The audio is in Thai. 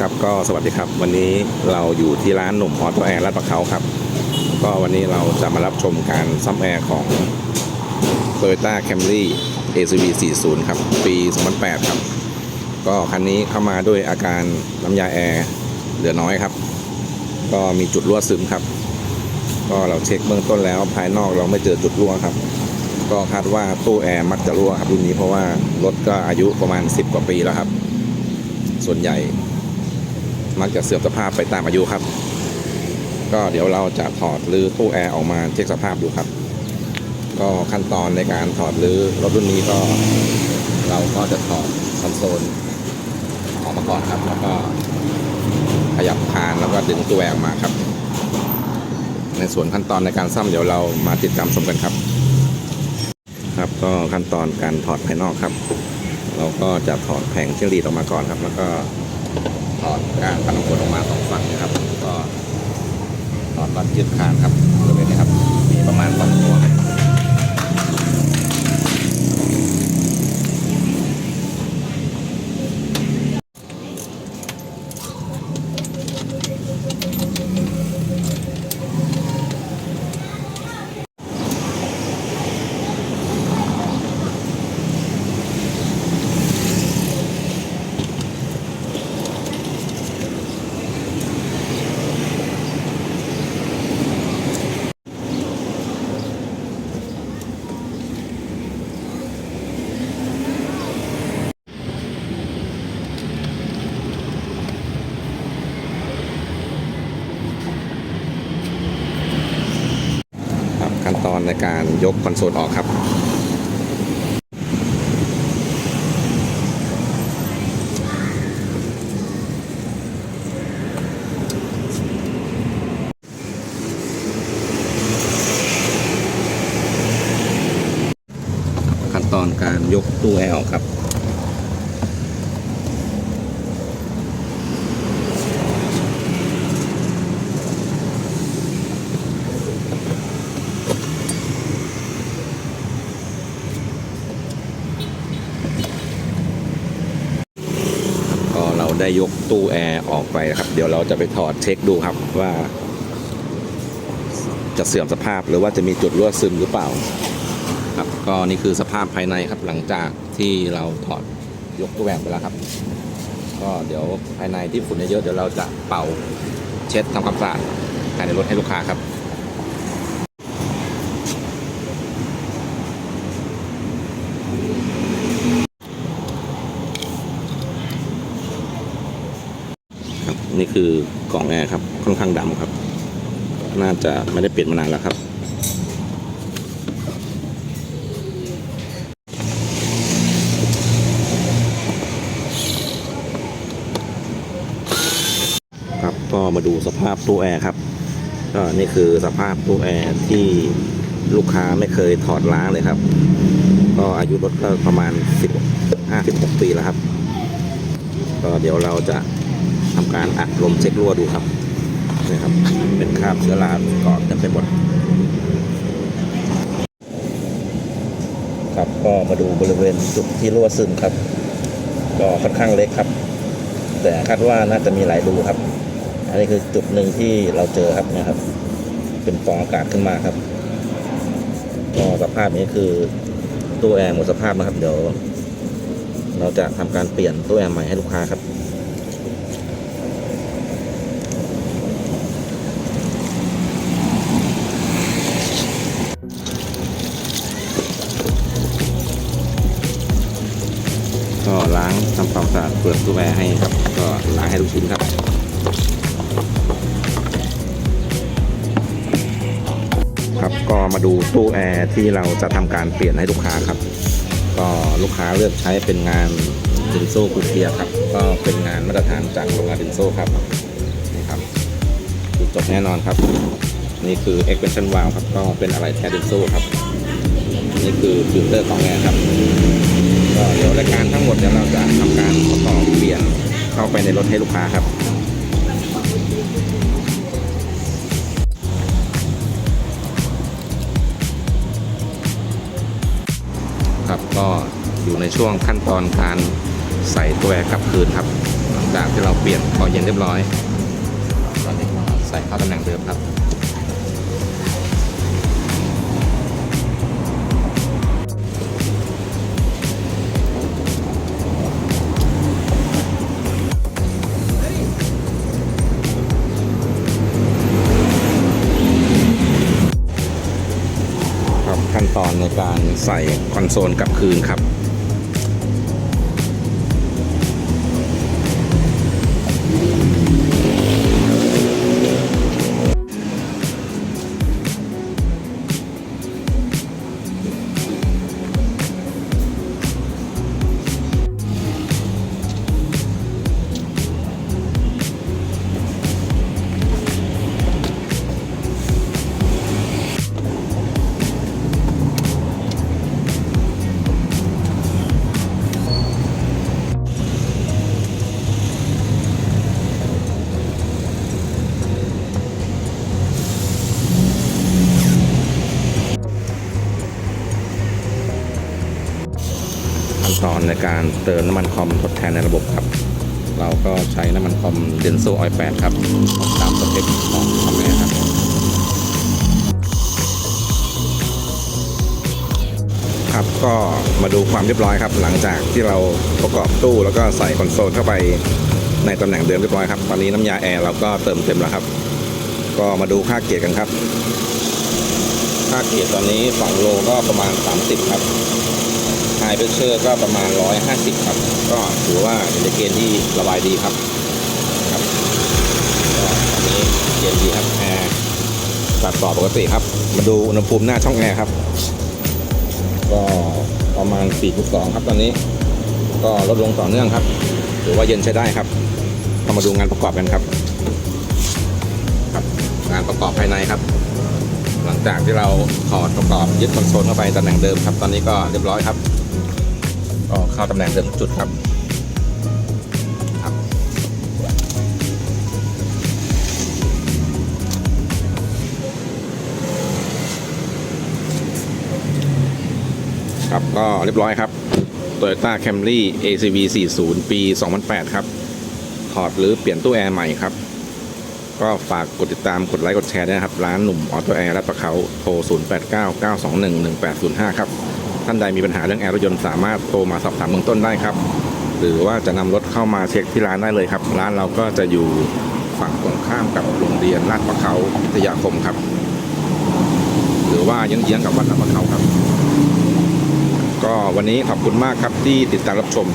ครับก็สวัสดีครับ วันนี้เราอยู่ที่ร้านหนุ่มออตแอร์ลาดประเขาครับ ก็วันนี้เราจะมารับชมการซ่อมแอร์ของ Toyota Camry ACV 40 ครับ ปี 2008 ครับ ก็คันนี้เข้ามาด้วยอาการน้ำยาแอร์เหลือน้อยครับ ก็มีจุดรั่วซึมครับ ก็เราเช็คเบื้องต้นแล้วภายนอกเราไม่เจอจุดรั่วครับ ก็คาดว่าตู้แอร์มักจะรั่วครับรุ่นนี้เพราะว่ารถก็อายุประมาณ 10 กว่าปีแล้วครับ ส่วนใหญ่ มักจะเสื่อมสภาพไปตามอายุครับ ก็เดี๋ยวเราจะถอดรื้อตู้แอร์ออกมาเช็คสภาพดูครับ ก็ขั้นตอนในการถอดรื้อรถรุ่นนี้ก็ เราก็จะถอดคอนโซลออกมาก่อนครับ แล้วก็ขยับคานแล้วก็ดึงตู้แอร์ออกมาครับ ในส่วนขั้นตอนในการซ่อมเดี๋ยวเรามาติดตามชมกันครับ ครับก็ขั้นตอนการถอดภายนอกครับ เราก็จะถอดแผงเชลีดออกมาก่อนครับ แล้วก็ ถอดก้านปันน้ำฝนออกมาสองฝั่งนะครับ ก็ถอดน็อยึดคานครับบริเวณนี้ครับ มีประมาณสองตัว การยกคอนโซลออกครับขั้นตอนการยกตู้แอร์ออกครับ ได้ยกตู้แอร์ออกไปนะครับ เดี๋ยวเราจะไปถอดเช็คดูครับว่า จะเสื่อมสภาพหรือว่าจะมีจุดรั่วซึมหรือเปล่า ครับก็นี่คือสภาพภายในครับหลังจากที่เราถอดยกตู้แอร์ไปแล้วครับ ก็เดี๋ยวภายในที่ฝุ่นเยอะเดี๋ยวเราจะเป่าเช็ดทำความสะอาดภายในรถให้ลูกค้าครับ ครับ นี่คือกล่องแอร์ครับ ค่อนข้างดำครับ น่าจะไม่ได้เปลี่ยนมานานแล้วครับ ครับก็มาดูสภาพตู้แอร์ครับก็นี่คือสภาพตู้แอร์ที่ลูกค้าไม่เคยถอดล้างเลยครับ ก็อายุรถก็ประมาณ10 56ปีแล้วครับ ก็เดี๋ยวเราจะ ทำการอัดลมเช็ครั่วดูครับนี่ครับ เป็นคราบเชื้อราเกาะเต็มไปหมดครับก็มาดูบริเวณจุดที่รั่วซึมครับ ก็ค่อนข้างเล็กครับ แต่คาดว่าน่าจะมีหลายรูครับ อันนี้คือจุดหนึ่งที่เราเจอครับนะครับ เป็นฟองอากาศขึ้นมาครับก็สภาพนี้คือตู้แอร์หมดสภาพนะครับ เดี๋ยว เราจะทำการเปลี่ยนตู้แอร์ใหม่ให้ลูกค้าครับ ความสะอาดเปลือกตู้แอร์ให้ครับ ก็ล้างให้ทุกชิ้นครับครับก็มาดูตู้แอร์ที่เราจะทำการเปลี่ยนให้ลูกค้าครับ ก็ลูกค้าเลือกใช้เป็นงานดินโซ่คูเทียครับ ก็เป็นงานมาตรฐานจากโรงงานดินโซ่ครับนี่ครับจุดจบแน่นอนครับ นี่คือ expansion valve ครับก็เป็นอะไรแท้ดินโซ่ครับ นี่คือฟิลเตอร์ของแอร์ครับ ก็เดี๋ยวรายการทั้งหมดเดี๋ยวเราจะทำการทดสอเปลี่ยนเข้าไปในรถให้ลูกค้าครับครับก็อยู่ในช่วงขั้นตอนการใส่ตัวแอร์กลับคืนครับจากที่เราเปลี่ยนพอเย็นเรียบร้อยตอนนี้ใส่เข้าตำแหน่งเดิมครับ ใส่คอนโซลกลับคืนครับ การเติมน้ำมันคอมทดแทนในระบบครับ เราก็ใช้น้ำมันคอมเดนโซออย8ครับตามสเปคของคอมแอร์ครับครับก็มาดูความเรียบร้อยครับ หลังจากที่เราประกอบตู้แล้วก็ใส่คอนโซลเข้าไปในตำแหน่งเดิมเรียบร้อยครับตอนนี้น้ำยาแอร์เราก็เติมเต็มแล้วครับ ก็มาดูค่าเกียร์กันครับ ค่าเกียร์ตอนนี้ฝั่งโลก็ประมาณ 30 ครับ ไฮเพรสเชอร์ก็ประมาณ 150 ครับ ก็ถือว่าอยู่ในเกณฑ์ที่ระบายดีครับครับก็ตอนนี้เย็นดีครับแอร์ตัดต่อปกติครับ มาดูอุณหภูมิหน้าช่องแอร์ครับ ก็ประมาณ 4.2 ครับตอนนี้ ก็ลดลงต่อเนื่องครับถือว่าเย็นใช้ได้ครับเรามาดูงานประกอบกันครับครับ งานประกอบภายในครับ หลังจากที่เราถอดประกอบยึดคอนโซลเข้าไปตำแหน่งเดิมครับ ตอนนี้ก็เรียบร้อยครับ ก็เข้าตำแหน่งเดิมทุกจุดครับครับ ครับก็เรียบร้อยครับ Toyota Camry ACV 40 ปี 2008 ครับ ถอดหรือเปลี่ยนตู้แอร์ใหม่ครับ ก็ฝากกดติดตามกดไลค์กดแชร์ด้วยนะครับ ร้านหนุ่มออโตแอร์รัดประเขาโทร 0899211805 ครับ ท่านใดมีปัญหาเรื่องแอร์รถยนต์สามารถโทรมาสอบถามเบื้องต้นได้ครับ หรือว่าจะนำรถเข้ามาเช็คที่ร้านได้เลยครับ ร้านเราก็จะอยู่ฝั่งตรงข้ามกับโรงเรียนลาดประเขาพิทยาคมครับ หรือว่าเยื้องๆกับวัดลาดประเขาครับ ก็วันนี้ขอบคุณมากครับที่ติดตามรับชม